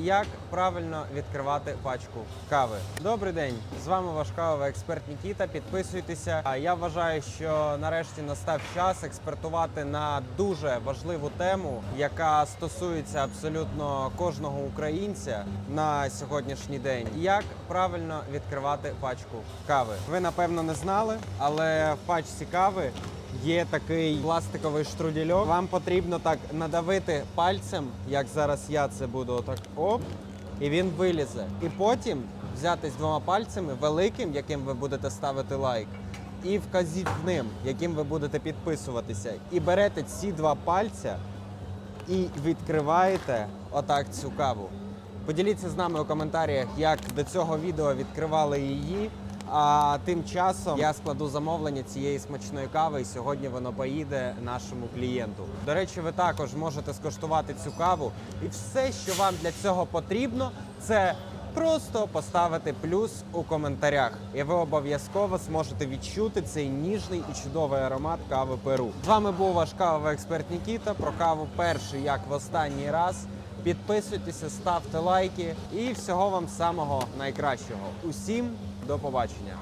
Як правильно відкривати пачку кави? Добрий день! З вами ваш кавовий експерт Нікіта. Підписуйтеся. Я вважаю, що нарешті настав час експертувати на дуже важливу тему, яка стосується абсолютно кожного українця на сьогоднішній день. Як правильно відкривати пачку кави? Ви напевно не знали, але в пачці кави Є такий пластиковий штрудельок. Вам потрібно так надавити пальцем, як зараз я це буду отак оп, і він вилізе. І потім взятись двома пальцями, великим, яким ви будете ставити лайк, і вказівним, яким ви будете підписуватися. І берете ці два пальця і відкриваєте отак цю каву. Поділіться з нами у коментарях, як до цього відео відкривали її. А тим часом я складу замовлення цієї смачної кави, і сьогодні воно поїде нашому клієнту. До речі, ви також можете скуштувати цю каву, і все, що вам для цього потрібно, це просто поставити плюс у коментарях, і ви обов'язково зможете відчути цей ніжний і чудовий аромат кави Перу. З вами був ваш кавовий експерт Нікіта. Про каву перший як в останній раз. Підписуйтеся, ставте лайки і всього вам самого найкращого. Усім до побачення.